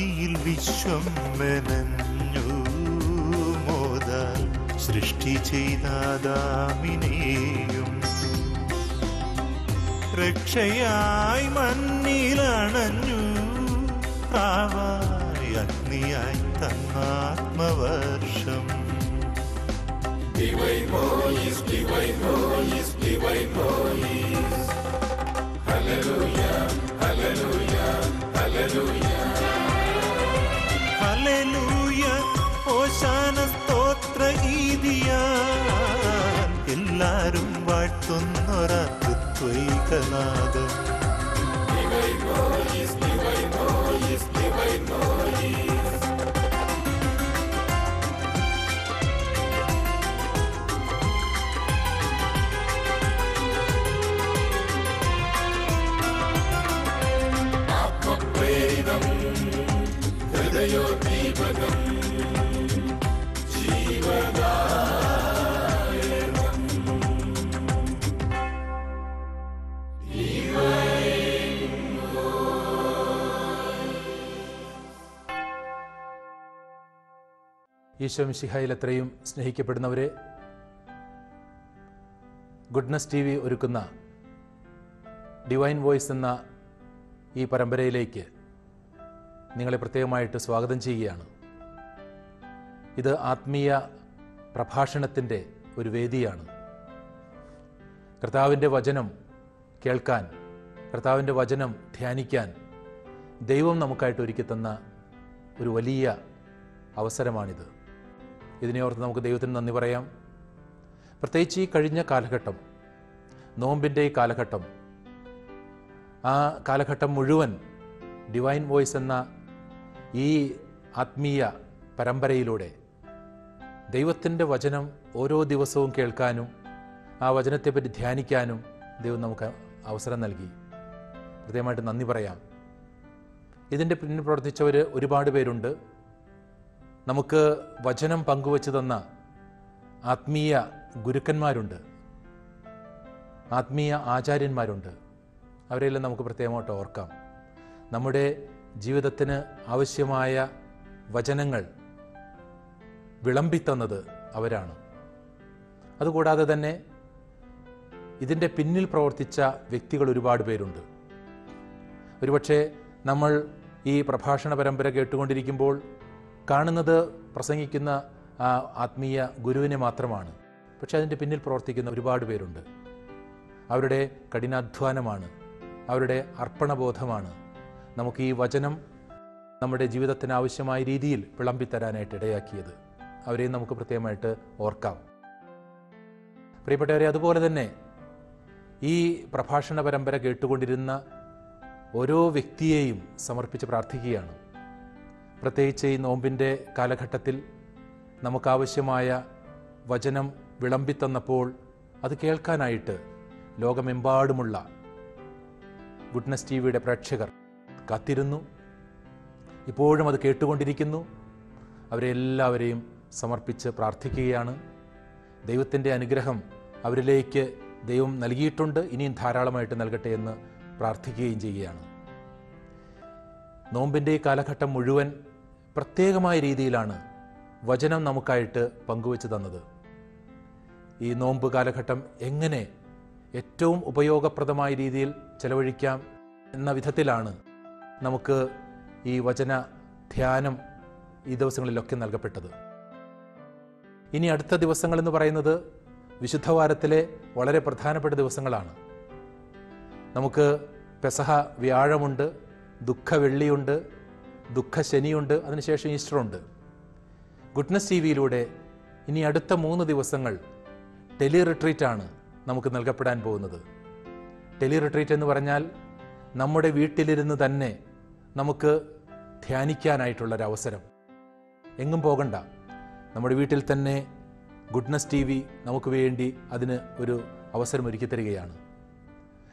ആദിയിൽ വിശ്വം മെനഞ്ഞു മോദാൽ സൃഷ്ടി ചെയ്താദാമിനെയും രക്ഷയായി മണ്ണിലണഞ്ഞു പ്രാവായി അഗ്നിയായി തന്നാത്മവർഷം. ഹല്ലേലൂയ സ്തോത്ര ഗീതിയാൽ എല്ലാരും വാഴ്ത്തുന്നൊരത്വൈകനാദം ഈശോ മിശിഹായിൽ എത്രയും സ്നേഹിക്കപ്പെടുന്നവരെ ഗുഡ്നസ് ടി വി ഒരുക്കുന്ന ഡിവൈൻ വോയിസ് എന്ന ഈ പരമ്പരയിലേക്ക് നിങ്ങളെ പ്രത്യേകമായിട്ട് സ്വാഗതം ചെയ്യുകയാണ്. ഇത് ആത്മീയ പ്രഭാഷണത്തിന്റെ ഒരു വേദിയാണ്. കർത്താവിന്റെ വചനം കേൾക്കാൻ കർത്താവിന്റെ വചനം ധ്യാനിക്കാൻ ദൈവം നമുക്കായിട്ട് ഒരുക്കി തന്ന ഒരു വലിയ അവസരമാണിത്. ഇതിനെ ഓർത്ത് നമുക്ക് ദൈവത്തിന് നന്ദി പറയാം. പ്രത്യേകിച്ച് ഈ കഴിഞ്ഞ കാലഘട്ടം നോമ്പിന്റെ ഈ കാലഘട്ടം ആ കാലഘട്ടം മുഴുവൻ ഡിവൈൻ വോയിസ് എന്ന ഈ ആത്മീയ പരമ്പരയിലൂടെ ദൈവത്തിന്റെ വചനം ഓരോ ദിവസവും കേൾക്കാനും ആ വചനത്തെപ്പറ്റി ധ്യാനിക്കാനും ദൈവം നമുക്ക് അവസരം നൽകി. ഹൃദയമായിട്ട് നന്ദി പറയാം. ഇതിന്റെ പിന്നിൽ പ്രവർത്തിച്ചവർ ഒരുപാട് പേരുണ്ട്. നമുക്ക് വചനം പങ്കുവച്ചു തന്ന ആത്മീയ ഗുരുക്കന്മാരുണ്ട്. ആത്മീയ ആചാര്യന്മാരുണ്ട്. അവരെല്ലാം നമുക്ക് പ്രത്യേകമായിട്ട് ഓർക്കാം. നമ്മുടെ ജീവിതത്തിന് ആവശ്യമായ വചനങ്ങൾ വിളമ്പിത്തന്നത് അവരാണ്. അതുകൂടാതെ തന്നെ ഇതിന്റെ പിന്നിൽ പ്രവർത്തിച്ച വ്യക്തികൾ ഒരുപാട് പേരുണ്ട്. ഒരുപക്ഷെ നമ്മൾ ഈ പ്രഭാഷണ പരമ്പര കേട്ടുകൊണ്ടിരിക്കുമ്പോൾ കാണുന്നത് പ്രസംഗിക്കുന്ന ആ ആത്മീയ ഗുരുവിനെ മാത്രമാണ്. പക്ഷെ അതിന്റെ പിന്നിൽ പ്രവർത്തിക്കുന്ന ഒരുപാട് പേരുണ്ട്. അവരുടെ കഠിനാധ്വാനമാണ്. അവരുടെ അർപ്പണബോധമാണ്. നമുക്ക് ഈ വചനം നമ്മുടെ ജീവിതത്തിന് ആവശ്യമായ രീതിയിൽ വിളമ്പിത്തരാനായിട്ട് ഇടയാക്കിയത്. അവരെയും നമുക്ക് പ്രത്യേകമായിട്ട് ഓർക്കാം. പ്രിയപ്പെട്ടവരെ അതുപോലെ തന്നെ ഈ പ്രഭാഷണ പരമ്പര കേട്ടുകൊണ്ടിരുന്ന ഓരോ വ്യക്തിയെയും സമർപ്പിച്ച് പ്രാർത്ഥിക്കുകയാണ്. പ്രത്യേകിച്ച് ഈ നോമ്പിന്റെ കാലഘട്ടത്തിൽ നമുക്കാവശ്യമായ വചനം വിളമ്പിത്തന്നപ്പോൾ അത് കേൾക്കാനായിട്ട് ലോകമെമ്പാടുമുള്ള ഗുഡ്നസ് ടി വിയുടെ പ്രേക്ഷകർ കാത്തിരുന്നു. ഇപ്പോഴും അത് കേട്ടുകൊണ്ടിരിക്കുന്നു. അവരെ എല്ലാവരെയും സമർപ്പിച്ച് പ്രാർത്ഥിക്കുകയാണ്. ദൈവത്തിന്റെ അനുഗ്രഹം അവരിലേക്ക് ദൈവം നൽകിയിട്ടുണ്ട്. ഇനിയും ധാരാളമായിട്ട് നൽകട്ടെ എന്ന് പ്രാർത്ഥിക്കുകയും ചെയ്യുകയാണ്. നോമ്പിന്റെ ഈ കാലഘട്ടം മുഴുവൻ പ്രത്യേകമായ രീതിയിലാണ് വചനം നമുക്കായിട്ട് പങ്കുവച്ച് തന്നത്. ഈ നോമ്പ് കാലഘട്ടം എങ്ങനെ ഏറ്റവും ഉപയോഗപ്രദമായ രീതിയിൽ ചെലവഴിക്കാം എന്ന വിധത്തിലാണ് നമുക്ക് ഈ വചന ധ്യാനം ഈ ദിവസങ്ങളിലൊക്കെ നൽകപ്പെട്ടത്. ഇനി അടുത്ത ദിവസങ്ങൾ എന്ന് പറയുന്നത് വിശുദ്ധവാരത്തിലെ വളരെ പ്രധാനപ്പെട്ട ദിവസങ്ങളാണ്. നമുക്ക് പെസഹ വ്യാഴമുണ്ട് ദുഃഖവെള്ളിയുണ്ട് ദുഃഖശനിയുണ്ട് അതിനുശേഷം ഈസ്റ്ററുണ്ട്. ഗുഡ്നസ് ടി വിയിലൂടെ ഇനി അടുത്ത മൂന്ന് ദിവസങ്ങൾ ടെലി റിട്രീറ്റാണ് നമുക്ക് നൽകപ്പെടാൻ പോകുന്നത്. ടെലി റിട്രീറ്റ് എന്ന് പറഞ്ഞാൽ നമ്മുടെ വീട്ടിലിരുന്ന് തന്നെ നമുക്ക് ധ്യാനിക്കാനായിട്ടുള്ളൊരവസരം. എങ്ങും പോകണ്ട. നമ്മുടെ വീട്ടിൽ തന്നെ ഗുഡ്നസ് ടി വി നമുക്ക് വേണ്ടി അതിന് ഒരു അവസരം ഒരുക്കി തരികയാണ്.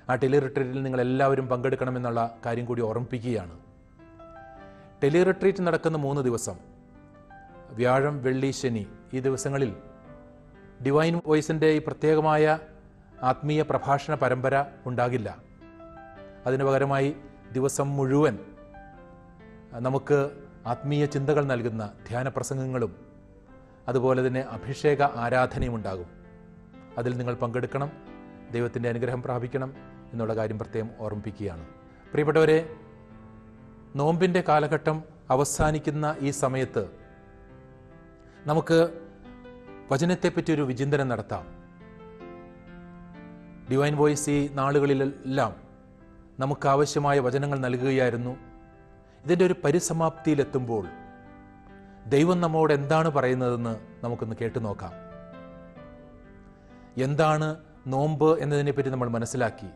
ആ ടെലി റിട്രീറ്റിൽ നിങ്ങൾ എല്ലാവരും പങ്കെടുക്കണമെന്നുള്ള കാര്യം കൂടി ഓർമ്മിപ്പിക്കുകയാണ്. ടെലി റിട്രീറ്റ് നടക്കുന്ന മൂന്ന് ദിവസം. വ്യാഴം വെള്ളി ശനി ഈ ദിവസങ്ങളിൽ ഡിവൈൻ വോയിസിന്റെ ഈ പ്രത്യേകമായ ആത്മീയ പ്രഭാഷണ പരമ്പര ഉണ്ടാകില്ല. അതിനു പകരമായി ദിവസം മുഴുവൻ നമുക്ക് ആത്മീയ ചിന്തകൾ നൽകുന്ന ധ്യാന പ്രസംഗങ്ങളും അതുപോലെ തന്നെ അഭിഷേക ആരാധനയും ഉണ്ടാകും. അതിൽ നിങ്ങൾ പങ്കെടുക്കണം ദൈവത്തിന്റെ അനുഗ്രഹം പ്രാപിക്കണം എന്നുള്ള കാര്യം പ്രത്യേകം ഓർമ്മിപ്പിക്കുകയാണ്. പ്രിയപ്പെട്ടവരെ നോമ്പിന്റെ കാലഘട്ടം അവസാനിക്കുന്ന ഈ സമയത്ത് നമുക്ക് വചനത്തെപ്പറ്റി ഒരു വിചിന്തനം നടത്താം. ഡിവൈൻ വോയിസ് ഈ നാളുകളിലെല്ലാം നമുക്ക് ആവശ്യമായ വചനങ്ങൾ നൽകുകയായിരുന്നു. ഇതിന്റെ ഒരു പരിസമാപ്തിയിലെത്തുമ്പോൾ ദൈവം നമ്മോട് എന്താണ് പറയുന്നതെന്ന് നമുക്കൊന്ന് കേട്ടു നോക്കാം. എന്താണ് നോമ്പ് എന്നതിനെപ്പറ്റി നമ്മൾ മനസ്സിലാക്കി.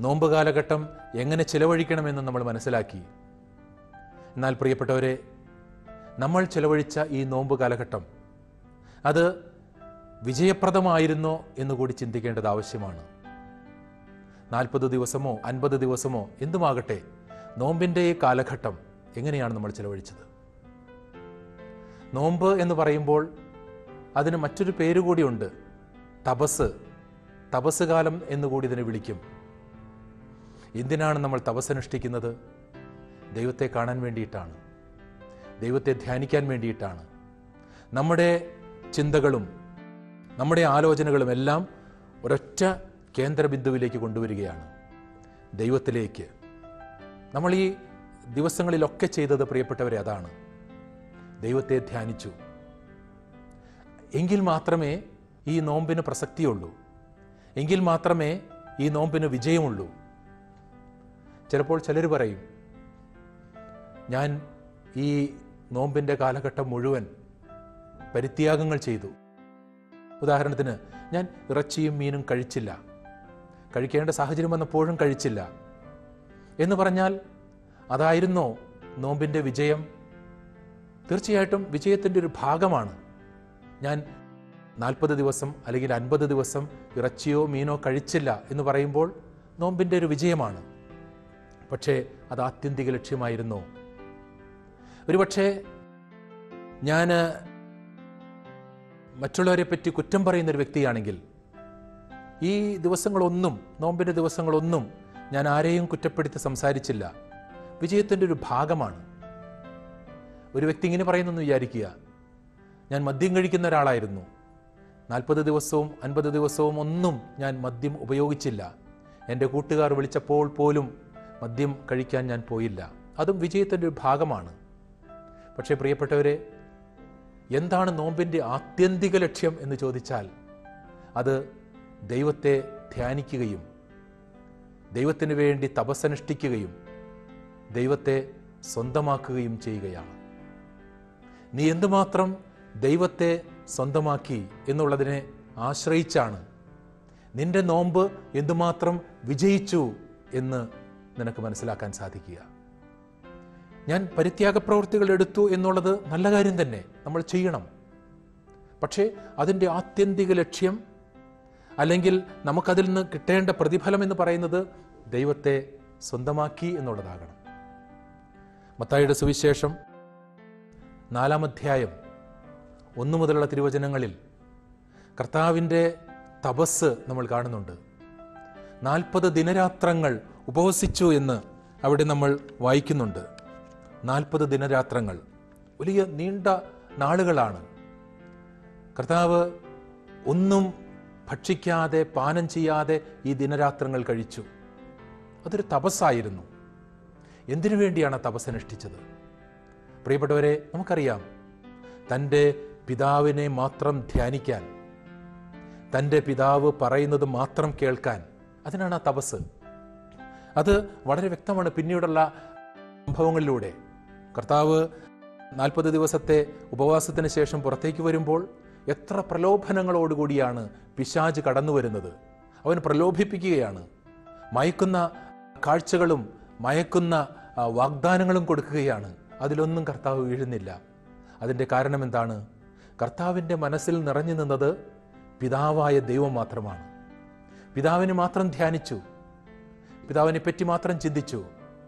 നോമ്പ് കാലഘട്ടം എങ്ങനെ ചിലവഴിക്കണമെന്ന് നമ്മൾ മനസ്സിലാക്കി. എന്നാൽ പ്രിയപ്പെട്ടവരെ നമ്മൾ ചിലവഴിച്ച ഈ നോമ്പ് കാലഘട്ടം അത് വിജയപ്രദമായിരുന്നോ എന്ന് കൂടി ചിന്തിക്കേണ്ടത് ആവശ്യമാണ്. നാൽപ്പത് ദിവസമോ അൻപത് ദിവസമോ എന്തുമാകട്ടെ നോമ്പിന്റെ ഈ കാലഘട്ടം എങ്ങനെയാണ് നമ്മൾ ചിലവഴിച്ചത്? നോമ്പ് എന്ന് പറയുമ്പോൾ അതിന് മറ്റൊരു പേര് കൂടിയുണ്ട് തപസ്. തപസ് കാലം എന്നുകൂടി ഇതിനെ വിളിക്കും. എന്തിനാണ് നമ്മൾ തപസ്സനുഷ്ഠിക്കുന്നത്? ദൈവത്തെ കാണാൻ വേണ്ടിയിട്ടാണ്. ദൈവത്തെ ധ്യാനിക്കാൻ വേണ്ടിയിട്ടാണ്. നമ്മുടെ ചിന്തകളും നമ്മുടെ ആലോചനകളും എല്ലാം ഒരൊറ്റ കേന്ദ്രബിന്ദുവിലേക്ക് കൊണ്ടുവരികയാണ്. ദൈവത്തിലേക്ക്. നമ്മൾ ഈ ദിവസങ്ങളിലൊക്കെ ചെയ്തത് പ്രിയപ്പെട്ടവരെ അതാണ്. ദൈവത്തെ ധ്യാനിച്ചു. എങ്കിൽ മാത്രമേ ഈ നോമ്പിന് പ്രസക്തിയുള്ളൂ. എങ്കിൽ മാത്രമേ ഈ നോമ്പിന് വിജയമുള്ളൂ. ചിലപ്പോൾ ചിലർ പറയും ഞാൻ ഈ നോമ്പിന്റെ കാലഘട്ടം മുഴുവൻ പരിത്യാഗങ്ങൾ ചെയ്തു. ഉദാഹരണത്തിന് ഞാൻ ഇറച്ചിയും മീനും കഴിച്ചില്ല. കഴിക്കേണ്ട സാഹചര്യം വന്നപ്പോഴും കഴിച്ചില്ല. എന്ന് പറഞ്ഞാൽ അതായിരുന്നോ നോമ്പിന്റെ വിജയം? തീർച്ചയായിട്ടും വിജയത്തിന്റെ ഒരു ഭാഗമാണ്. ഞാൻ നാൽപ്പത് ദിവസം അല്ലെങ്കിൽ അൻപത് ദിവസം ഇറച്ചിയോ മീനോ കഴിച്ചില്ല എന്ന് പറയുമ്പോൾ നോമ്പിന്റെ ഒരു വിജയമാണ്. പക്ഷേ അത് ആത്യന്തിക ലക്ഷ്യമായിരുന്നു. ഒരുപക്ഷെ ഞാൻ മറ്റുള്ളവരെ പറ്റി കുറ്റം പറയുന്ന ഒരു വ്യക്തിയാണെങ്കിൽ ഈ ദിവസങ്ങളൊന്നും നോമ്പിന്റെ ദിവസങ്ങളൊന്നും ഞാൻ ആരെയും കുറ്റപ്പെടുത്തി സംസാരിച്ചില്ല. വിജയത്തിന്റെ ഒരു ഭാഗമാണ്. ഒരു വ്യക്തി ഇങ്ങനെ പറയുന്നെന്ന് വിചാരിക്കുക ഞാൻ മദ്യം കഴിക്കുന്ന ഒരാളായിരുന്നു. നാൽപ്പത് ദിവസവും അൻപത് ദിവസവും ഒന്നും ഞാൻ മദ്യം ഉപയോഗിച്ചില്ല. എന്റെ കൂട്ടുകാർ വിളിച്ചപ്പോൾ പോലും മദ്യം കഴിക്കാൻ ഞാൻ പോയില്ല. അതും വിജയത്തിന്റെ ഒരു ഭാഗമാണ്. പക്ഷേ പ്രിയപ്പെട്ടവരെ എന്താണ് നോമ്പിന്റെ ആത്യന്തിക ലക്ഷ്യം എന്ന് ചോദിച്ചാൽ അത് ദൈവത്തെ ധ്യാനിക്കുകയും ദൈവത്തിന് വേണ്ടി തപസ്സനുഷ്ഠിക്കുകയും ദൈവത്തെ സ്വന്തമാക്കുകയും ചെയ്യുകയാണ്. നീ എന്തുമാത്രം ദൈവത്തെ സ്വന്തമാക്കി എന്നുള്ളതിനെ ആശ്രയിച്ചാണ് നിന്റെ നോമ്പ് എന്തുമാത്രം വിജയിച്ചു എന്ന് നിനക്ക് മനസ്സിലാക്കാൻ സാധിക്കുക. ഞാൻ പരിത്യാഗ പ്രവൃത്തികൾ എടുത്തു എന്നുള്ളത് നല്ല കാര്യം തന്നെ. നമ്മൾ ചെയ്യണം. പക്ഷേ അതിന്റെ ആത്യന്തിക ലക്ഷ്യം അല്ലെങ്കിൽ നമുക്കതിൽ നിന്ന് കിട്ടേണ്ട പ്രതിഫലം എന്ന് പറയുന്നത് ദൈവത്തെ സ്വന്തമാക്കി എന്നുള്ളതാകണം. മത്തായിയുടെ സുവിശേഷം നാലാം അധ്യായം ഒന്നു മുതലുള്ള തിരുവചനങ്ങളിൽ കർത്താവിന്റെ തപസ് നമ്മൾ കാണുന്നുണ്ട്. നാൽപ്പത് ദിനരാത്രങ്ങൾ ഉപവസിച്ചു എന്ന് അവിടെ നമ്മൾ വായിക്കുന്നുണ്ട്. നാൽപ്പത് ദിനരാത്രങ്ങൾ. വലിയ നീണ്ട നാളുകളാണ്. കർത്താവ് ഒന്നും ഭക്ഷിക്കാതെ പാനം ചെയ്യാതെ ഈ ദിനരാത്രങ്ങൾ കഴിച്ചു. അതൊരു തപസ്സായിരുന്നു. എന്തിനു വേണ്ടിയാണ് തപസ് അനുഷ്ഠിച്ചത്? പ്രിയപ്പെട്ടവരെ നമുക്കറിയാം. തന്റെ പിതാവിനെ മാത്രം ധ്യാനിക്കാൻ തന്റെ പിതാവ് പറയുന്നത് മാത്രം കേൾക്കാൻ അതിനാണ് ആ തപസ്. അത് വളരെ വ്യക്തമാണ് പിന്നീടുള്ള സംഭവങ്ങളിലൂടെ. കർത്താവ് നാൽപ്പത് ദിവസത്തെ ഉപവാസത്തിന് ശേഷം പുറത്തേക്ക് വരുമ്പോൾ എത്ര പ്രലോഭനങ്ങളോടുകൂടിയാണ് പിശാജ് കടന്നു വരുന്നത്. അവൻ പ്രലോഭിപ്പിക്കുകയാണ്. മയക്കുന്ന കാഴ്ചകളും മയക്കുന്ന വാഗ്ദാനങ്ങളും കൊടുക്കുകയാണ്. അതിലൊന്നും കർത്താവ് വീഴുന്നില്ല. അതിന്റെ കാരണം എന്താണ്? കർത്താവിന്റെ മനസ്സിൽ നിറഞ്ഞു നിന്നത് പിതാവായ ദൈവം മാത്രമാണ്. പിതാവിനെ മാത്രം ധ്യാനിച്ചു. പിതാവിനെ പറ്റി മാത്രം ചിന്തിച്ചു.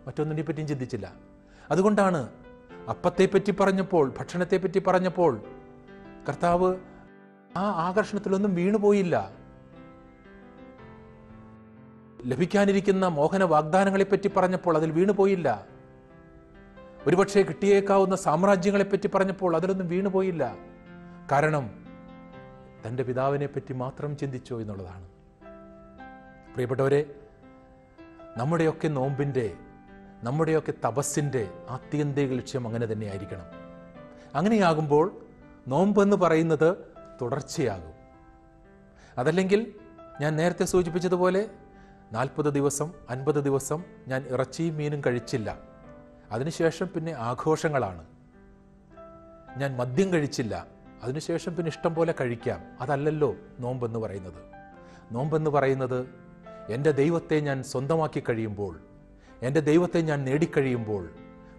മറ്റൊന്നിനെ പറ്റിയും ചിന്തിച്ചില്ല. അതുകൊണ്ടാണ് അപ്പത്തെപ്പറ്റി പറഞ്ഞപ്പോൾ ഭക്ഷണത്തെപ്പറ്റി പറഞ്ഞപ്പോൾ കർത്താവ് ആ ആകർഷണത്തിലൊന്നും വീണുപോയില്ല. ലഭിക്കാനിരിക്കുന്ന മോഹന വാഗ്ദാനങ്ങളെപ്പറ്റി പറഞ്ഞപ്പോൾ അതിൽ വീണുപോയില്ല. ഒരുപക്ഷെ കിട്ടിയേക്കാവുന്ന സാമ്രാജ്യങ്ങളെപ്പറ്റി പറഞ്ഞപ്പോൾ അതിലൊന്നും വീണുപോയില്ല. കാരണം തന്റെ പിതാവിനെ പറ്റി മാത്രം ചിന്തിച്ചു എന്നുള്ളതാണ്. പ്രിയപ്പെട്ടവരെ നമ്മുടെയൊക്കെ നോമ്പിന്റെ നമ്മുടെയൊക്കെ തപസ്സിന്റെ ആത്യന്തിക ലക്ഷ്യം അങ്ങനെ തന്നെ ആയിരിക്കണം അങ്ങനെയാകുമ്പോൾ നോമ്പെന്ന് പറയുന്നത് തുടർച്ചയാകും. അതല്ലെങ്കിൽ ഞാൻ നേരത്തെ സൂചിപ്പിച്ചതുപോലെ നാൽപ്പത് ദിവസം അൻപത് ദിവസം ഞാൻ ഇറച്ചിയും മീനും കഴിച്ചില്ല. അതിനുശേഷം പിന്നെ ആഘോഷങ്ങളാണ്. ഞാൻ മദ്യം കഴിച്ചില്ല. അതിനുശേഷം പിന്നെ ഇഷ്ടം പോലെ കഴിക്കാം. അതല്ലല്ലോ നോമ്പെന്ന് പറയുന്നത്. നോമ്പെന്ന് പറയുന്നത് എന്റെ ദൈവത്തെ ഞാൻ സ്വന്തമാക്കി കഴിയുമ്പോൾ എന്റെ ദൈവത്തെ ഞാൻ നേടിക്കഴിയുമ്പോൾ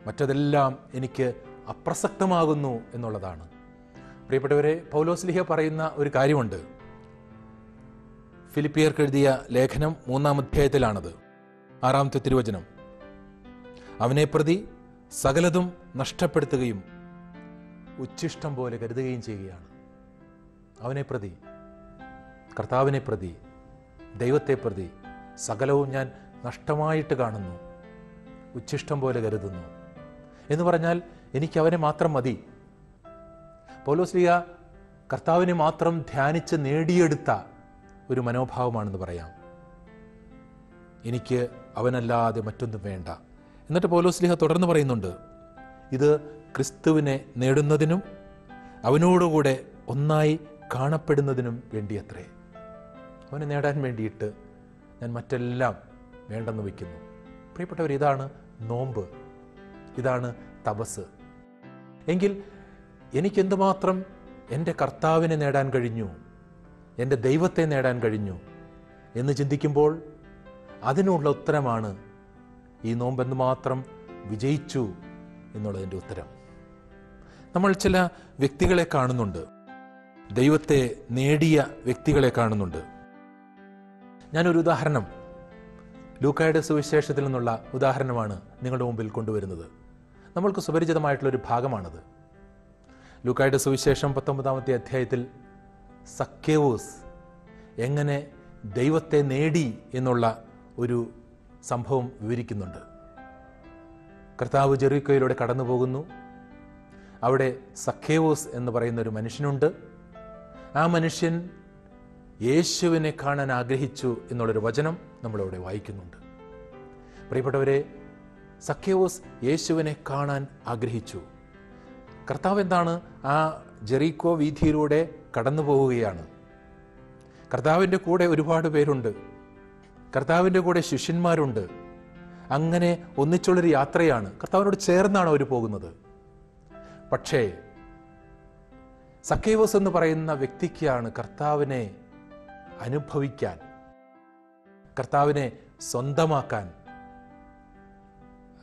മറ്റതെല്ലാം എനിക്ക് അപ്രസക്തമാകുന്നു എന്നുള്ളതാണ്. പ്രിയപ്പെട്ടവരെ പൗലോസ്ലിഹ പറയുന്ന ഒരു കാര്യമുണ്ട്. ഫിലിപ്പിയർക്ക് എഴുതിയ ലേഖനം മൂന്നാം അധ്യായത്തിലാണത്. ആറാമത്തെ തിരുവചനം. അവനെ പ്രതി സകലതും നഷ്ടപ്പെടുത്തുകയും ഉച്ഛിഷ്ടം പോലെ കരുതുകയും ചെയ്യുകയാണ്. അവനെ പ്രതി കർത്താവിനെ പ്രതി ദൈവത്തെ പ്രതി സകലവും ഞാൻ നഷ്ടമായിട്ട് കാണുന്നു. ഉച്ഛിഷ്ടം പോലെ കരുതുന്നു. എന്ന് പറഞ്ഞാൽ എനിക്ക് അവനെ മാത്രം മതി. പൗലോസ്ലിയ കർത്താവിനെ മാത്രം ധ്യാനിച്ച് നേടിയെടുത്ത ഒരു മനോഭാവമാണെന്ന് പറയാം. എനിക്ക് അവനല്ലാതെ മറ്റൊന്നും വേണ്ട. എന്നിട്ട് പൗലോസ്ലിഹ തുടർന്ന് പറയുന്നുണ്ട്. ഇത് ക്രിസ്തുവിനെ നേടുന്നതിനും അവനോടുകൂടെ ഒന്നായി കാണപ്പെടുന്നതിനും വേണ്ടിയത്രേ. അവനെ നേടാൻ വേണ്ടിയിട്ട് ഞാൻ മറ്റെല്ലാം വേണ്ടെന്ന് വയ്ക്കുന്നു. പ്രിയപ്പെട്ടവർ ഇതാണ് നോമ്പ്. ഇതാണ് തപസ് എങ്കിൽ എനിക്കെന്തുമാത്രം എന്റെ കർത്താവിനെ നേടാൻ കഴിഞ്ഞു? എന്റെ ദൈവത്തെ നേടാൻ കഴിഞ്ഞു? എന്ന് ചിന്തിക്കുമ്പോൾ അതിനുള്ള ഉത്തരമാണ് ഈ നോമ്പെന്ന് മാത്രം വിജയിച്ചു എന്നുള്ളതിന്റെ ഉത്തരം. നമ്മൾ ചില വ്യക്തികളെ കാണുന്നുണ്ട്. ദൈവത്തെ നേടിയ വ്യക്തികളെ കാണുന്നുണ്ട്. ഞാനൊരു ഉദാഹരണം. ലൂക്കായുടെ സുവിശേഷത്തിൽ നിന്നുള്ള ഉദാഹരണമാണ് നിങ്ങളുടെ മുമ്പിൽ കൊണ്ടുവരുന്നത്. നമ്മൾക്ക് സുപരിചിതമായിട്ടുള്ളൊരു ഭാഗമാണത്. ലൂക്കായുടെ സുവിശേഷം പത്തൊമ്പതാമത്തെ അധ്യായത്തിൽ സക്കേവൂസ് എങ്ങനെ ദൈവത്തെ നേടി എന്നുള്ള ഒരു സംഭവം വിവരിക്കുന്നുണ്ട്. കർത്താവ് ജെറീക്കോയിലൂടെ കടന്നു പോകുന്നു അവിടെ സഖേവോസ് എന്ന് പറയുന്ന ഒരു മനുഷ്യനുണ്ട്. ആ മനുഷ്യൻ യേശുവിനെ കാണാൻ ആഗ്രഹിച്ചു എന്നുള്ളൊരു വചനം നമ്മളിവിടെ വായിക്കുന്നുണ്ട്. പ്രിയപ്പെട്ടവരെ സഖ്യവോസ് യേശുവിനെ കാണാൻ ആഗ്രഹിച്ചു. കർത്താവ് എന്താണ് ആ ജെറീക്കോ വീഥിയിലൂടെ കടന്നു പോവുകയാണ് കർത്താവിന്റെ കൂടെ ഒരുപാട് പേരുണ്ട്. കർത്താവിന്റെ കൂടെ ശിഷ്യന്മാരുണ്ട്. അങ്ങനെ ഒന്നിച്ചുള്ളൊരു യാത്രയാണ്. കർത്താവിനോട് ചേർന്നാണ് അവർ പോകുന്നത്. പക്ഷേ സക്കേവസ് എന്ന് പറയുന്ന വ്യക്തിക്കാണ് കർത്താവിനെ അനുഭവിക്കാൻ കർത്താവിനെ സ്വന്തമാക്കാൻ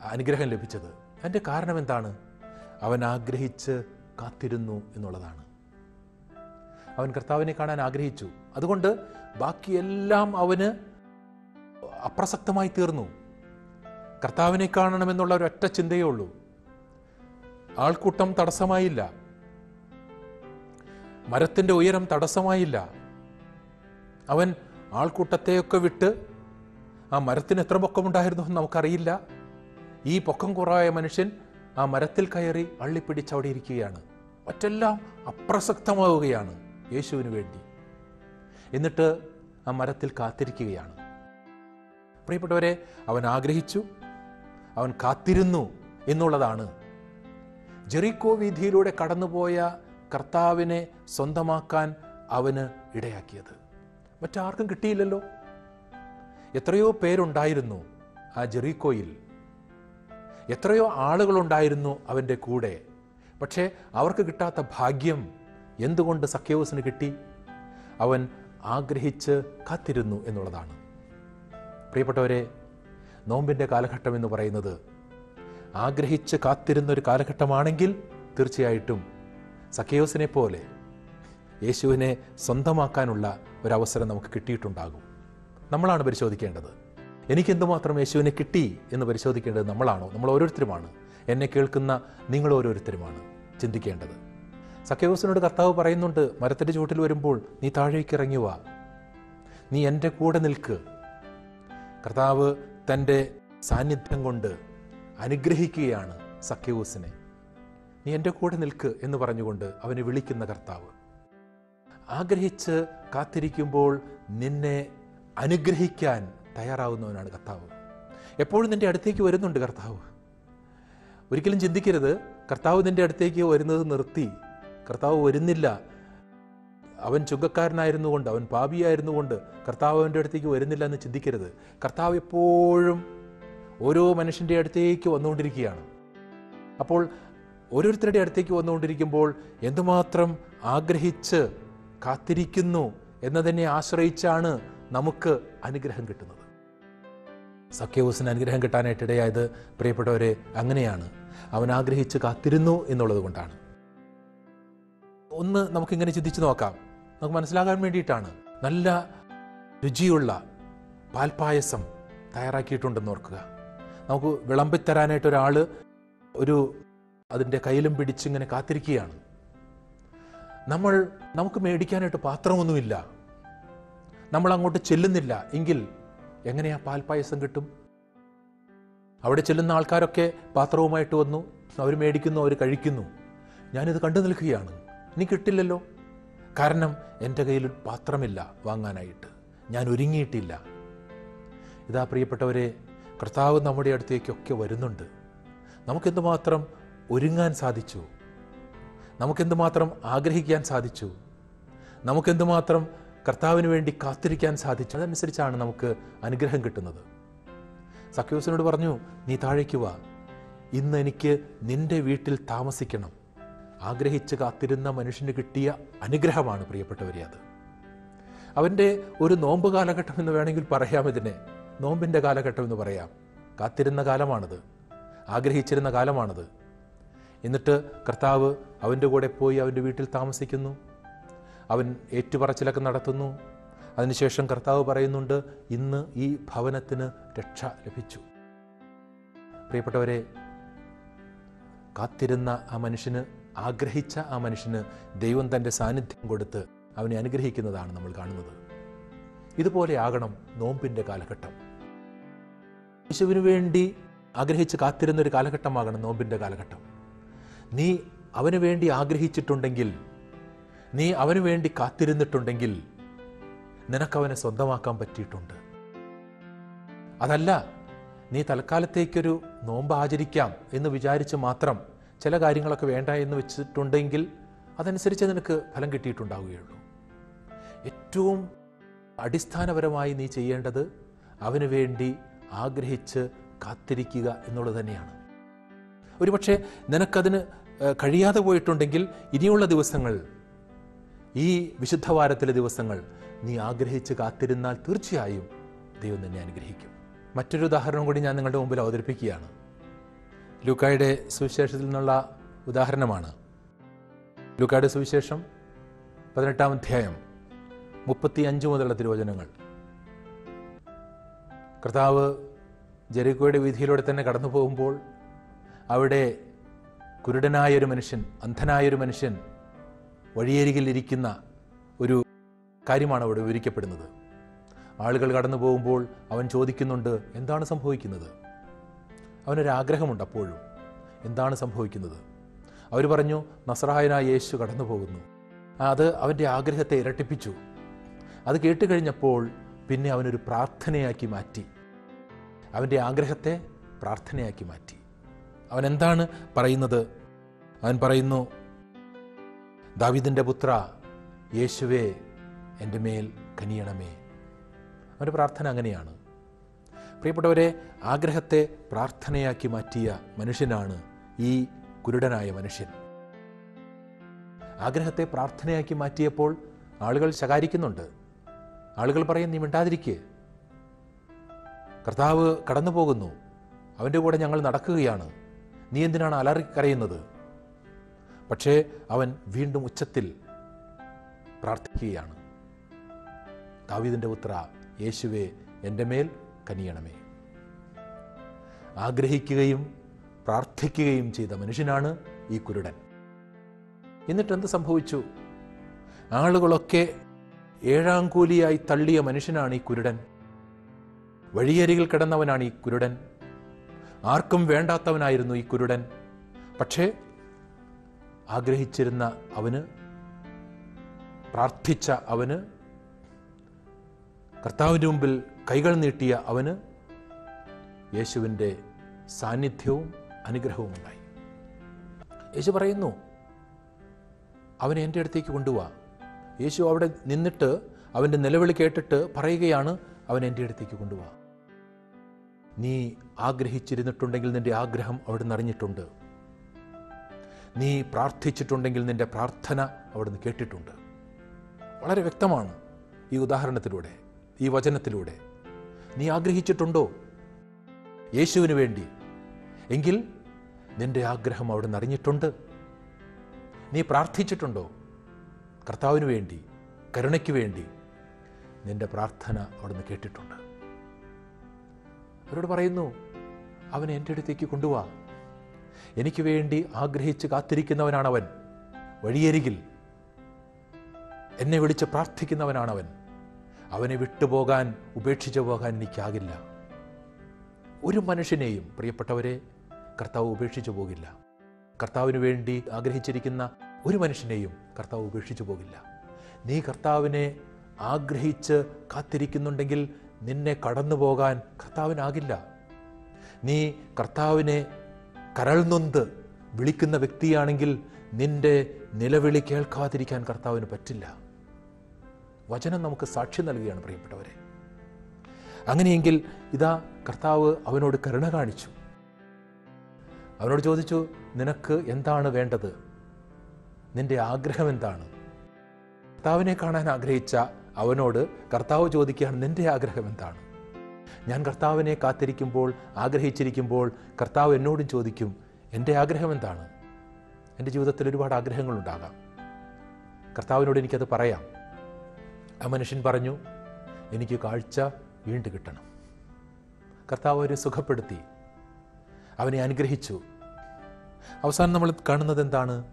അനുഗ്രഹം ലഭിച്ചത്. അതിന്റെ കാരണം എന്താണ്? അവൻ ആഗ്രഹിച്ച് കാത്തിരുന്നു എന്നുള്ളതാണ്. അവൻ കർത്താവിനെ കാണാൻ ആഗ്രഹിച്ചു. അതുകൊണ്ട് ബാക്കിയെല്ലാം അവന് അപ്രസക്തമായി തീർന്നു. കർത്താവിനെ കാണണമെന്നുള്ള ഒരൊറ്റ ചിന്തയേ ഉള്ളൂ. ആൾക്കൂട്ടം തടസ്സമായില്ല. മരത്തിന്റെ ഉയരം തടസ്സമായില്ല. അവൻ ആൾക്കൂട്ടത്തെയൊക്കെ വിട്ട് ആ മരത്തിന് എത്ര പൊക്കമുണ്ടായിരുന്നു എന്ന് നമുക്കറിയില്ല. ഈ പൊക്കം കുറവായ മനുഷ്യൻ ആ മരത്തിൽ കയറി അള്ളിപ്പിടിച്ച് അവിടെ ഇരിക്കുകയാണ്. മറ്റെല്ലാം അപ്രസക്തമാവുകയാണ് യേശുവിന് വേണ്ടി. എന്നിട്ട് ആ മരത്തിൽ കാത്തിരിക്കുകയാണ്. പ്രിയപ്പെട്ടവരെ അവൻ ആഗ്രഹിച്ചു. അവൻ കാത്തിരുന്നു എന്നുള്ളതാണ്. ജെറിക്കോ വീതിയിലൂടെ കടന്നുപോയ കർത്താവിനെ സ്വന്തമാക്കാൻ അവന് ഇടയാക്കിയത്. മറ്റാർക്കും കിട്ടിയില്ലല്ലോ. എത്രയോ പേരുണ്ടായിരുന്നു ആ ജെറീക്കോയിൽ. എത്രയോ ആളുകളുണ്ടായിരുന്നു അവന്റെ കൂടെ. പക്ഷേ അവർക്ക് കിട്ടാത്ത ഭാഗ്യം എന്തുകൊണ്ട് സഖ്യവസിന് കിട്ടി? അവൻ ആഗ്രഹിച്ച് കാത്തിരുന്നു എന്നുള്ളതാണ്. പ്രിയപ്പെട്ടവരെ നോമ്പിന്റെ കാലഘട്ടം എന്ന് പറയുന്നത് ആഗ്രഹിച്ച് കാത്തിരുന്ന ഒരു കാലഘട്ടമാണെങ്കിൽ തീർച്ചയായിട്ടും സഖിയോസിനെ പോലെ യേശുവിനെ സ്വന്തമാക്കാനുള്ള ഒരവസരം നമുക്ക് കിട്ടിയിട്ടുണ്ടാകും. നമ്മളാണ് പരിശോധിക്കേണ്ടത്. എനിക്ക് എന്തുമാത്രം യേശുവിനെ കിട്ടി എന്ന് പരിശോധിക്കേണ്ടത് നമ്മളാണോ? നമ്മൾ ഓരോരുത്തരുമാണ്. എന്നെ കേൾക്കുന്ന നിങ്ങൾ ഓരോരുത്തരുമാണ് ചിന്തിക്കേണ്ടത്. സഖ്യവസിനോട് കർത്താവ് പറയുന്നുണ്ട് മരത്തിന്റെ ചുവട്ടിൽ വരുമ്പോൾ നീ താഴേക്ക് ഇറങ്ങുക നീ എന്റെ കൂടെ നിൽക്ക്. കർത്താവ് തന്റെ സാന്നിധ്യം കൊണ്ട് അനുഗ്രഹിക്കുകയാണ് സഖ്യവൂസിനെ നീ എന്റെ കൂടെ നിൽക്ക് എന്ന് പറഞ്ഞുകൊണ്ട് അവനെ വിളിക്കുന്ന കർത്താവ്. ആഗ്രഹിച്ച് കാത്തിരിക്കുമ്പോൾ നിന്നെ അനുഗ്രഹിക്കാൻ തയ്യാറാവുന്നവനാണ് കർത്താവ്. എപ്പോഴും നിന്റെ അടുത്തേക്ക് വരുന്നുണ്ട് കർത്താവ്. ഒരിക്കലും ചിന്തിക്കരുത്. കർത്താവ് നിന്റെ അടുത്തേക്ക് വരുന്നത് നിർത്തി. കർത്താവ് വരുന്നില്ല. അവൻ ചുങ്കക്കാരനായിരുന്നുകൊണ്ട് അവൻ പാപിയായിരുന്നുകൊണ്ട് കർത്താവ് അവന്റെ അടുത്തേക്ക് വരുന്നില്ല എന്ന് ചിന്തിക്കരുത്. കർത്താവ് എപ്പോഴും ഓരോ മനുഷ്യന്റെ അടുത്തേക്ക് വന്നുകൊണ്ടിരിക്കുകയാണ്. അപ്പോൾ ഓരോരുത്തരുടെ അടുത്തേക്ക് വന്നുകൊണ്ടിരിക്കുമ്പോൾ എന്തുമാത്രം ആഗ്രഹിച്ച് കാത്തിരിക്കുന്നു എന്നതിനെ ആശ്രയിച്ചാണ് നമുക്ക് അനുഗ്രഹം കിട്ടുന്നത്. സഖ്യവൂസിന് അനുഗ്രഹം കിട്ടാനായിട്ട് ഇടയായത് പ്രിയപ്പെട്ടവരെ അങ്ങനെയാണ്. അവൻ ആഗ്രഹിച്ച് കാത്തിരുന്നു എന്നുള്ളത് കൊണ്ടാണ്. ഒന്ന് നമുക്കിങ്ങനെ ചിന്തിച്ചു നോക്കാം. നമുക്ക് മനസ്സിലാകാൻ വേണ്ടിയിട്ടാണ്. നല്ല രുചിയുള്ള പാൽപ്പായസം തയ്യാറാക്കിയിട്ടുണ്ടെന്ന് ഓർക്കുക. നമുക്ക് വിളമ്പിത്തരാനായിട്ട് ഒരാൾ ഒരു അതിന്റെ കയ്യിലും പിടിച്ചിങ്ങനെ കാത്തിരിക്കുകയാണ്. നമ്മൾ നമുക്ക് മേടിക്കാനായിട്ട് പാത്രമൊന്നുമില്ല. നമ്മൾ അങ്ങോട്ട് ചെല്ലുന്നില്ല. എങ്കിൽ എങ്ങനെയാ പാൽപ്പായസം കിട്ടും? അവിടെ ചെല്ലുന്ന ആൾക്കാരൊക്കെ പാത്രവുമായിട്ട് വന്നു. അവർ മേടിക്കുന്നു അവർ കഴിക്കുന്നു. ഞാനിത് കണ്ടു നിൽക്കുകയാണ്. ഇനി കിട്ടില്ലല്ലോ. കാരണം എന്റെ കയ്യിൽ പാത്രമില്ല വാങ്ങാനായിട്ട്. ഞാൻ ഒരുങ്ങിയിട്ടില്ല. ഇതാ പ്രിയപ്പെട്ടവരെ കർത്താവ് നമ്മുടെ അടുത്തേക്കൊക്കെ വരുന്നുണ്ട്. നമുക്കെന്തുമാത്രം ഒരുങ്ങാൻ സാധിച്ചു? നമുക്കെന്തുമാത്രം ആഗ്രഹിക്കാൻ സാധിച്ചു? നമുക്കെന്തുമാത്രം കർത്താവിന് വേണ്ടി കാത്തിരിക്കാൻ സാധിച്ചു? അതനുസരിച്ചാണ് നമുക്ക് അനുഗ്രഹം കിട്ടുന്നത്. സഖ്യോസിനോട് പറഞ്ഞു നീ താഴേക്ക് വാ. ഇന്ന് എനിക്ക് നിന്റെ വീട്ടിൽ താമസിക്കണം. ആഗ്രഹിച്ച് കാത്തിരുന്ന മനുഷ്യന് കിട്ടിയ അനുഗ്രഹമാണ് പ്രിയപ്പെട്ടവരെ അത്. അവന്റെ ഒരു നോമ്പ് കാലഘട്ടം എന്ന് വേണമെങ്കിൽ പറയാം ഇതിനെ. നോമ്പിന്റെ കാലഘട്ടം എന്ന് പറയാം. കാത്തിരുന്ന കാലമാണത്. ആഗ്രഹിച്ചിരുന്ന കാലമാണത്. എന്നിട്ട് കർത്താവ് അവന്റെ കൂടെ പോയി അവന്റെ വീട്ടിൽ താമസിക്കുന്നു. അവൻ ഏറ്റുപറച്ചിലൊക്കെ നടത്തുന്നു. അതിനുശേഷം കർത്താവ് പറയുന്നുണ്ട് ഇന്ന് ഈ ഭവനത്തിന് രക്ഷ ലഭിച്ചു. പ്രിയപ്പെട്ടവരെ കാത്തിരുന്ന ആ മനുഷ്യന് ആഗ്രഹിച്ച ആ മനുഷ്യന് ദൈവം തന്റെ സാന്നിധ്യം കൊടുത്ത് അവനെ അനുഗ്രഹിക്കുന്നതാണ് നമ്മൾ കാണുന്നത്. ഇതുപോലെ ആകണം നോമ്പിന്റെ കാലഘട്ടം. യേശുവിന് വേണ്ടി ആഗ്രഹിച്ച് കാത്തിരുന്ന ഒരു കാലഘട്ടമാകണം നോമ്പിന്റെ കാലഘട്ടം. നീ അവന് വേണ്ടി ആഗ്രഹിച്ചിട്ടുണ്ടെങ്കിൽ നീ അവന് വേണ്ടി കാത്തിരുന്നിട്ടുണ്ടെങ്കിൽ നിനക്കവനെ സ്വന്തമാക്കാൻ പറ്റിയിട്ടുണ്ട്. അതല്ല നീ തൽക്കാലത്തേക്കൊരു നോമ്പ് ആചരിക്കാം എന്ന് വിചാരിച്ച് മാത്രം ചില കാര്യങ്ങളൊക്കെ വേണ്ട എന്ന് വെച്ചിട്ടുണ്ടെങ്കിൽ അതനുസരിച്ച് നിനക്ക് ഫലം കിട്ടിയിട്ടുണ്ടാവുകയുള്ളൂ. ഏറ്റവും അടിസ്ഥാനപരമായി നീ ചെയ്യേണ്ടത് അവന് വേണ്ടി ആഗ്രഹിച്ച് കാത്തിരിക്കുക എന്നുള്ളത് തന്നെയാണ്. ഒരുപക്ഷെ നിനക്കതിന് കഴിയാതെ പോയിട്ടുണ്ടെങ്കിൽ ഇനിയുള്ള ദിവസങ്ങൾ ഈ വിശുദ്ധവാരത്തിലെ ദിവസങ്ങൾ നീ ആഗ്രഹിച്ച് കാത്തിരുന്നാൽ തീർച്ചയായും ദൈവം തന്നെ അനുഗ്രഹിക്കും. മറ്റൊരു ഉദാഹരണം കൂടി ഞാൻ നിങ്ങളുടെ മുമ്പിൽ അവതരിപ്പിക്കുകയാണ്. ലൂക്കായുടെ സുവിശേഷത്തിൽ നിന്നുള്ള ഉദാഹരണമാണ്. ലൂക്കായുടെ സുവിശേഷം പതിനെട്ടാം അധ്യായം മുപ്പത്തി അഞ്ച് മുതലുള്ള തിരുവചനങ്ങൾ. കർത്താവ് ജെറിക്കോയുടെ വീതിയിലൂടെ തന്നെ കടന്നു പോകുമ്പോൾ അവിടെ കുരുടനായൊരു മനുഷ്യൻ അന്ധനായൊരു മനുഷ്യൻ വഴിയരികിൽ ഇരിക്കുന്ന ഒരു കാര്യമാണ് അവിടെ വിവരിക്കപ്പെടുന്നത്. ആളുകൾ കടന്നു പോകുമ്പോൾ അവൻ ചോദിക്കുന്നുണ്ട് എന്താണ് സംഭവിക്കുന്നത്? അവനൊരാഗ്രഹമുണ്ട് അപ്പോഴും. എന്താണ് സംഭവിക്കുന്നത്? അവർ പറഞ്ഞു നസ്രായനായ യേശു കടന്നു പോകുന്നു. അത് അവന്റെ ആഗ്രഹത്തെ ഇരട്ടിപ്പിച്ചു. അത് കേട്ട് കഴിഞ്ഞപ്പോൾ പിന്നെ അവനൊരു പ്രാർത്ഥനയാക്കി മാറ്റി. അവന്റെ ആഗ്രഹത്തെ പ്രാർത്ഥനയാക്കി മാറ്റി. അവൻ എന്താണ് പറയുന്നത്? അവൻ പറയുന്നു ദാവിദിന്റെ പുത്ര യേശുവേ എന്റെ മേൽ കനിയണമേ. അവന്റെ പ്രാർത്ഥന അങ്ങനെയാണ്. പ്രിയപ്പെട്ടവരെ ആഗ്രഹത്തെ പ്രാർത്ഥനയാക്കി മാറ്റിയ മനുഷ്യനാണ് ഈ കുരുടനായ മനുഷ്യൻ. ആഗ്രഹത്തെ പ്രാർത്ഥനയാക്കി മാറ്റിയപ്പോൾ ആളുകൾ ശകാരിക്കുന്നുണ്ട്. ആളുകൾ പറയും നീ മിണ്ടാതിരിക്കേ. കർത്താവ് കടന്നു പോകുന്നു അവന്റെ കൂടെ ഞങ്ങൾ നടക്കുകയാണ്. നീ എന്തിനാണ് അലറിക്കരയുന്നത്? പക്ഷേ അവൻ വീണ്ടും ഉച്ചത്തിൽ പ്രാർത്ഥിക്കുകയാണ്. ദാവീദിന്റെ പുത്ര യേശുവെ എന്റെ മേൽ കനിയണമേ. ആഗ്രഹിക്കുകയും പ്രാർത്ഥിക്കുകയും ചെയ്ത മനുഷ്യനാണ് ഈ കുരുടൻ. എന്നിട്ട് എന്ത് സംഭവിച്ചു? ആളുകളൊക്കെ ഏഴാം കൂലിയായി തള്ളിയ മനുഷ്യനാണ് ഈ കുരുടൻ. വഴിയരികിൽ കിടന്നവനാണ് ഈ കുരുടൻ. ആർക്കും വേണ്ടാത്തവനായിരുന്നു ഈ കുരുടൻ. പക്ഷേ ആഗ്രഹിച്ചിരുന്ന അവന് പ്രാർത്ഥിച്ച അവന് കർത്താവിന്റെ മുമ്പിൽ കൈകൾ നീട്ടിയ അവന് യേശുവിന്റെ സാന്നിധ്യവും അനുഗ്രഹവും ഉണ്ടായി. യേശു പറയുന്നു അവനെ എന്റെ അടുത്തേക്ക് കൊണ്ടുപോവാ യേശു അവിടെ നിന്നിട്ട് അവന്റെ നിലവിളി കേട്ടിട്ട് പറയുകയാണ് അവൻ എന്റെ അടുത്തേക്ക് കൊണ്ടുപോവാ നീ ആഗ്രഹിച്ചിരുന്നിട്ടുണ്ടെങ്കിൽ നിന്റെ ആഗ്രഹം അവിടെ നിറഞ്ഞിട്ടുണ്ട് നീ പ്രാർത്ഥിച്ചിട്ടുണ്ടെങ്കിൽ നിന്റെ പ്രാർത്ഥന അവിടുന്ന് കേട്ടിട്ടുണ്ട്. വളരെ വ്യക്തമാണ് ഈ ഉദാഹരണത്തിലൂടെ ഈ വചനത്തിലൂടെ. നീ ആഗ്രഹിച്ചിട്ടുണ്ടോ? യേശുവിന് വേണ്ടി. എങ്കിൽ നിന്റെ ആഗ്രഹം അവിടെ നിറഞ്ഞിട്ടുണ്ട് നീ പ്രാർത്ഥിച്ചിട്ടുണ്ടോ? കർത്താവിന് വേണ്ടി കരുണയ്ക്ക് വേണ്ടി നിന്റെ പ്രാർത്ഥന അവിടുന്ന് കേട്ടിട്ടുണ്ട്. അവരോട് പറയുന്നു അവനെ എന്റെ അടുത്തേക്ക് കൊണ്ടുപോവാ എനിക്ക് വേണ്ടി ആഗ്രഹിച്ച് അവൻ വഴിയരികിൽ എന്നെ വിളിച്ച് പ്രാർത്ഥിക്കുന്നവനാണവൻ. അവനെ വിട്ടുപോകാൻ ഉപേക്ഷിച്ചു പോകാൻ എനിക്കാകില്ല. ഒരു മനുഷ്യനെയും പ്രിയപ്പെട്ടവരെ കർത്താവ് ഉപേക്ഷിച്ചു പോകില്ല. കർത്താവിന് വേണ്ടി ആഗ്രഹിച്ചിരിക്കുന്ന ഒരു മനുഷ്യനെയും കർത്താവ് ഉപേക്ഷിച്ചു പോകില്ല. നീ കർത്താവിനെ ആഗ്രഹിച്ച് കാത്തിരിക്കുന്നുണ്ടെങ്കിൽ നിന്നെ കടന്നു പോകാൻ കർത്താവിനാകില്ല. നീ കർത്താവിനെ കരൾ നൊന്ത് വിളിക്കുന്ന വ്യക്തിയാണെങ്കിൽ നിന്റെ നിലവിളി കേൾക്കാതിരിക്കാൻ കർത്താവിന് പറ്റില്ല. വചനം നമുക്ക് സാക്ഷ്യം നൽകുകയാണ് പ്രിയപ്പെട്ടവരെ. അങ്ങനെയെങ്കിൽ ഇതാ കർത്താവ് അവനോട് കരുണ കാണിച്ചു. അവനോട് ചോദിച്ചു നിനക്ക് എന്താണ് വേണ്ടത്? നിന്റെ ആഗ്രഹം എന്താണ്? കർത്താവിനെ കാണാൻ ആഗ്രഹിച്ച അവനോട് കർത്താവ് ചോദിക്കുകയാണ് നിന്റെ ആഗ്രഹം എന്താണ്? ഞാൻ കർത്താവിനെ കാത്തിരിക്കുമ്പോൾ ആഗ്രഹിച്ചിരിക്കുമ്പോൾ കർത്താവ് എന്നോടും ചോദിക്കും എന്റെ ആഗ്രഹം എന്താണ്? എന്റെ ജീവിതത്തിൽ ഒരുപാട് ആഗ്രഹങ്ങളുണ്ടാകാം കർത്താവിനോട് എനിക്കത് പറയാം. ആ മനുഷ്യൻ പറഞ്ഞു എനിക്ക് കാഴ്ച വീണ്ടു കിട്ടണം. കർത്താവ് അവരെ സുഖപ്പെടുത്തി. അവനെ അനുഗ്രഹിച്ചു. അവസാനം നമ്മൾ കാണുന്നത് എന്താണ്?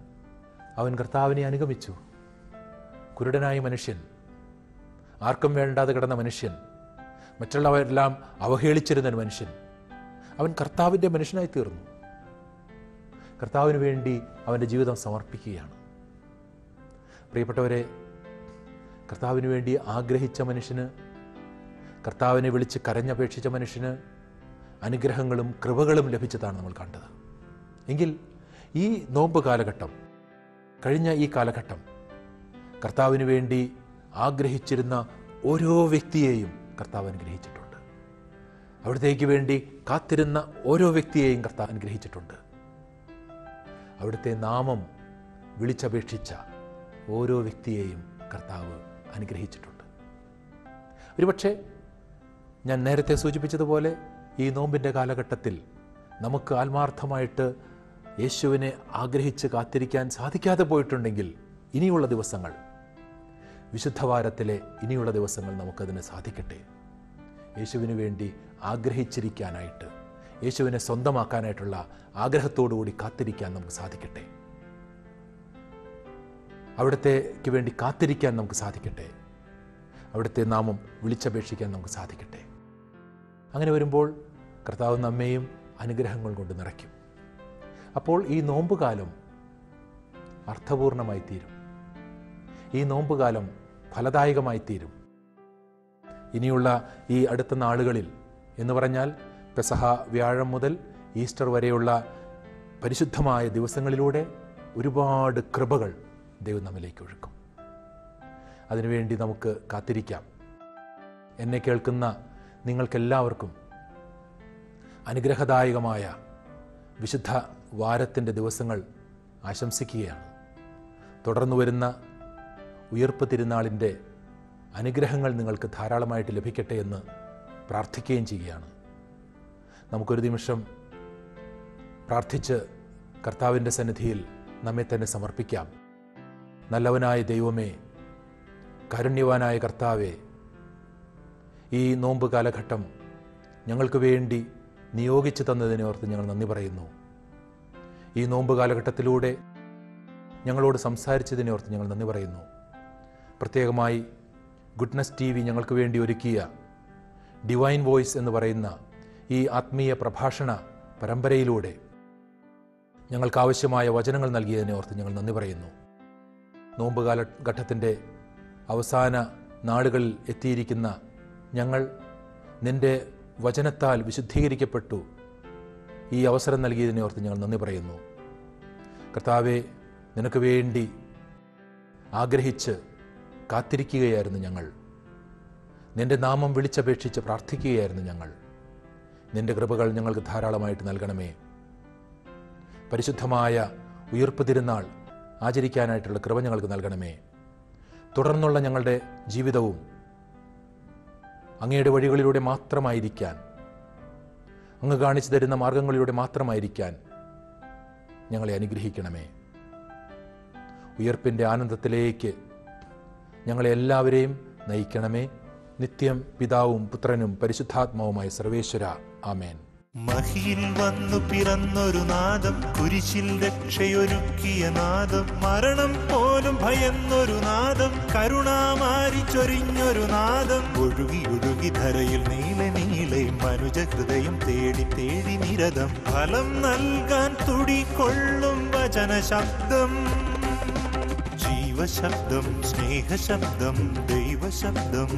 അവൻ കർത്താവിനെ അനുഗമിച്ചു. കുരുടനായ മനുഷ്യൻ ആർക്കും വേണ്ടാതെ കിടന്ന മനുഷ്യൻ. മറ്റുള്ളവരെല്ലാം അവഹേളിച്ചിരുന്ന മനുഷ്യൻ. അവൻ കർത്താവിന്റെ മനുഷ്യനായി തീർന്നു. കർത്താവിന് വേണ്ടി അവന്റെ ജീവിതം സമർപ്പിക്കുകയാണ്. പ്രിയപ്പെട്ടവരെ കർത്താവിന് വേണ്ടി ആഗ്രഹിച്ച മനുഷ്യന് കർത്താവിനെ വിളിച്ച് കരഞ്ഞപേക്ഷിച്ച മനുഷ്യന് അനുഗ്രഹങ്ങളും കൃപകളും ലഭിച്ചതാണ് നമ്മൾ കണ്ടത്. എങ്കിൽ ഈ നോമ്പ് കാലഘട്ടം കഴിഞ്ഞ ഈ കാലഘട്ടം കർത്താവിന് വേണ്ടി ആഗ്രഹിച്ചിരുന്ന ഓരോ വ്യക്തിയെയും കർത്താവ് അനുഗ്രഹിച്ചിട്ടുണ്ട്. അവിടത്തേക്ക് വേണ്ടി കാത്തിരുന്ന ഓരോ വ്യക്തിയെയും കർത്താവ് അനുഗ്രഹിച്ചിട്ടുണ്ട്. അവിടുത്തെ നാമം വിളിച്ചപേക്ഷിച്ച ഓരോ വ്യക്തിയെയും കർത്താവ് അനുഗ്രഹിച്ചിട്ടുണ്ട്. ഒരുപക്ഷെ ഞാൻ നേരത്തെ സൂചിപ്പിച്ചതുപോലെ ഈ നോമ്പിന്റെ കാലഘട്ടത്തിൽ നമുക്ക് ആത്മാർത്ഥമായിട്ട് യേശുവിനെ ആഗ്രഹിച്ച് കാത്തിരിക്കാൻ സാധിക്കാതെ പോയിട്ടുണ്ടെങ്കിൽ ഇനിയുള്ള ദിവസങ്ങൾ വിശുദ്ധവാരത്തിലെ ഇനിയുള്ള ദിവസങ്ങൾ നമുക്കതിന് സാധിക്കട്ടെ. യേശുവിന് വേണ്ടി ആഗ്രഹിച്ചിരിക്കാനായിട്ട് യേശുവിനെ സ്വന്തമാക്കാനായിട്ടുള്ള ആഗ്രഹത്തോടുകൂടി കാത്തിരിക്കാൻ നമുക്ക് സാധിക്കട്ടെ. അവിടത്തേക്ക് വേണ്ടി കാത്തിരിക്കാൻ നമുക്ക് സാധിക്കട്ടെ. അവിടുത്തെ നാമം വിളിച്ചപേക്ഷിക്കാൻ നമുക്ക് സാധിക്കട്ടെ. അങ്ങനെ വരുമ്പോൾ കർത്താവ് നമ്മെയും അനുഗ്രഹങ്ങൾ കൊണ്ട് നിറയ്ക്കും. അപ്പോൾ ഈ നോമ്പുകാലം അർത്ഥപൂർണമായി തീരും. ഈ നോമ്പുകാലം ഫലദായകമായി തീരും ഇനിയുള്ള ഈ അടുത്ത നാളുകളിൽ എന്ന് പറഞ്ഞാൽ പെസഹ വ്യാഴം മുതൽ ഈസ്റ്റർ വരെയുള്ള പരിശുദ്ധമായ ദിവസങ്ങളിലൂടെ ഒരുപാട് കൃപകൾ ദൈവം നമ്മിലേക്ക് ഒഴുക്കും. അതിനുവേണ്ടി നമുക്ക് കാത്തിരിക്കാം. എന്നെ കേൾക്കുന്ന നിങ്ങൾക്കെല്ലാവർക്കും അനുഗ്രഹദായകമായ വിശുദ്ധ വാരത്തിന്റെ ദിവസങ്ങൾ ആശംസിക്കുകയാണ്. തുടർന്നു വരുന്ന ഉയർപ്പ് തിരുനാളിന്റെ അനുഗ്രഹങ്ങൾ നിങ്ങൾക്ക് ധാരാളമായിട്ട് ലഭിക്കട്ടെ എന്ന് പ്രാർത്ഥിക്കുകയും ചെയ്യുകയാണ്. നമുക്കൊരു നിമിഷം പ്രാർത്ഥിച്ച് കർത്താവിന്റെ സന്നിധിയിൽ നമ്മെ തന്നെ സമർപ്പിക്കാം. നല്ലവനായ ദൈവമേ കാരുണ്യവാനായ കർത്താവേ ഈ നോമ്പ് കാലഘട്ടം ഞങ്ങൾക്ക് വേണ്ടി നിയോഗിച്ചു തന്നതിനെ ഓർത്ത് ഞങ്ങൾ നന്ദി പറയുന്നു. ഈ നോമ്പ് കാലഘട്ടത്തിലൂടെ ഞങ്ങളോട് സംസാരിച്ചതിനെ ഓർത്ത് ഞങ്ങൾ നന്ദി പറയുന്നു. പ്രത്യേകമായി ഗുഡ്നസ് ടി വി ഞങ്ങൾക്ക് വേണ്ടി ഒരുക്കിയ ഡിവൈൻ വോയിസ് എന്ന് പറയുന്ന ഈ ആത്മീയ പ്രഭാഷണ പരമ്പരയിലൂടെ ഞങ്ങൾക്ക് ആവശ്യമായ വചനങ്ങൾ നൽകിയതിനെ ഓർത്ത് ഞങ്ങൾ നന്ദി പറയുന്നു. നോമ്പുകാല ഘട്ടത്തിന്റെ അവസാന നാളുകളിൽ എത്തിയിരിക്കുന്ന ഞങ്ങൾ നിന്റെ വചനത്താൽ വിശുദ്ധീകരിക്കപ്പെട്ടു ഈ അവസരം നൽകിയതിനെ ഓർത്ത് ഞങ്ങൾ നന്ദി പറയുന്നു. കർത്താവെ നിനക്ക് വേണ്ടി ആഗ്രഹിച്ച് കാത്തിരിക്കുകയായിരുന്നു ഞങ്ങൾ. നിന്റെ നാമം വിളിച്ചപേക്ഷിച്ച് പ്രാർത്ഥിക്കുകയായിരുന്നു ഞങ്ങൾ. നിന്റെ കൃപകൾ ഞങ്ങൾക്ക് ധാരാളമായിട്ട് നൽകണമേ. പരിശുദ്ധമായ ഉയർപ്പ് തിരുന്നാൾ ആചരിക്കാനായിട്ടുള്ള കൃപ ഞങ്ങൾക്ക് നൽകണമേ. തുടർന്നുള്ള ഞങ്ങളുടെ ജീവിതവും അങ്ങയുടെ വഴികളിലൂടെ മാത്രമായിരിക്കാൻ അങ്ങ് കാണിച്ചു തരുന്ന മാർഗങ്ങളിലൂടെ മാത്രമായിരിക്കാൻ ഞങ്ങളെ അനുഗ്രഹിക്കണമേ. ഉയർപ്പിന്റെ ആനന്ദത്തിലേക്ക് ഞങ്ങളെ എല്ലാവരെയും നയിക്കണമേ. നിത്യം പിതാവും പുത്രനും പരിശുദ്ധാത്മാവുമായ സർവേശ്വര. ആമേൻ. മഹിയിൽ വന്നു പിറന്നൊരു നാദം കുരിശിൽ രക്ഷയൊരുക്കിയ നാദം മരണം പോലും ഭയന്നൊരു നാദം കരുണാമാരി ചൊരിഞ്ഞൊരു നാദം. ഒഴുകി ഒഴുകി ധരയിൽ നീല നീളെ മനുജ ഹൃദയം തേടി തേടി നിരതം. ഫലം നൽകാൻ തുടികൊള്ളും വചന ശബ്ദം शब्दं स्नेहशब्दं दैव शब्दम्